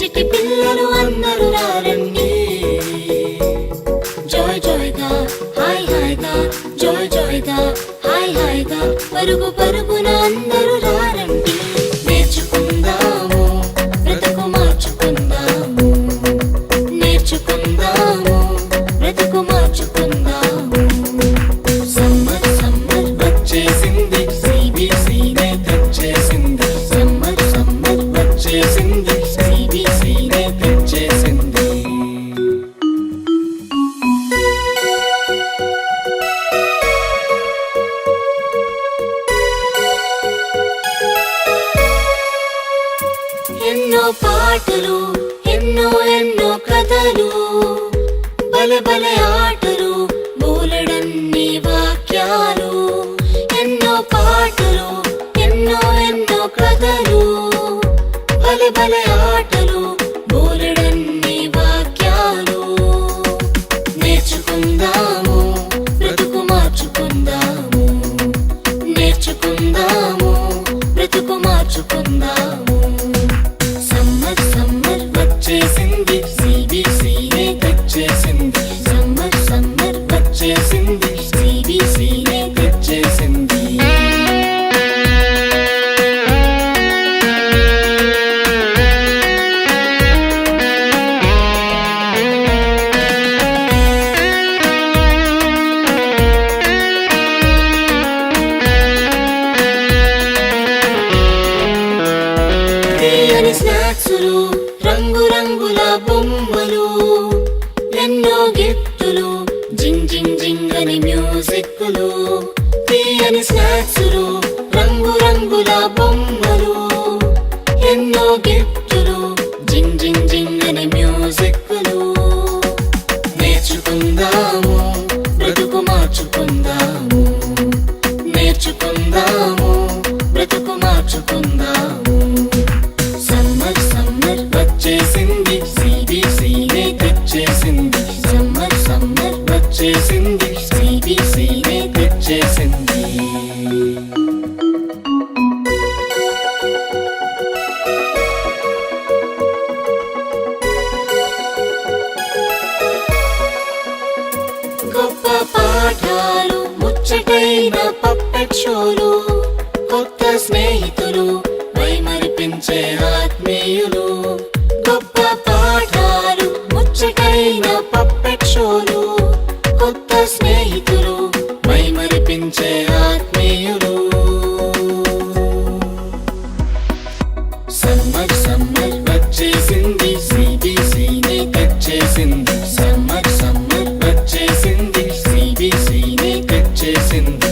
చిట్టి పిల్లలు అందరూ రారండి. జాయ్గా హాయ్ హాయ్గా హాయ్గా జాయ్గా హాయ్ హాయ్గా పరుగు పరుగున అందరూ ఎన్నో పాటలు ఎన్నో ఎన్నో కథలు. బల బల ఆటలు బోలెడన్ని వాక్యాలు. ఎన్నో పాటలు ఎన్నో ఎన్నో కథలు. బల బల ఆటలు బోలెడన్ని వాక్యాలు. నేర్చుకుందాము బ్రతుకు మార్చుకుందాము. నేర్చుకుందాము బ్రతుకు మార్చుకుందాము. సిబిసినే తెచ్చేసింది సమ్మర్ సమ్మర్ వచ్చేసింది సిబిసినే తెచ్చేసింది స్నాక్సులు రంగురంగుల బొమ్మలు ఎన్నో గిఫ్టులు జింగ్ జింగ్ జింగ్ అని మ్యూజిక్లు తీయని స్నాక్సులు రంగురంగుల బొమ్మలు. షోలు కొత్త స్నేహితులు మైమరిపించే ఆత్మీయులు. గొప్ప పాఠాలు ముచ్చటైన పప్పెట్ షోలు కొత్త స్నేహితులు మైమరిపించే ఆత్మీయులు. సమ్మర్ సమ్మర్ వచ్చేసింది సిబిసిని తెచ్చేసింది సమ్మర్ సమ్మర్ వచ్చేసింది సిబిసిని తెచ్చేసింది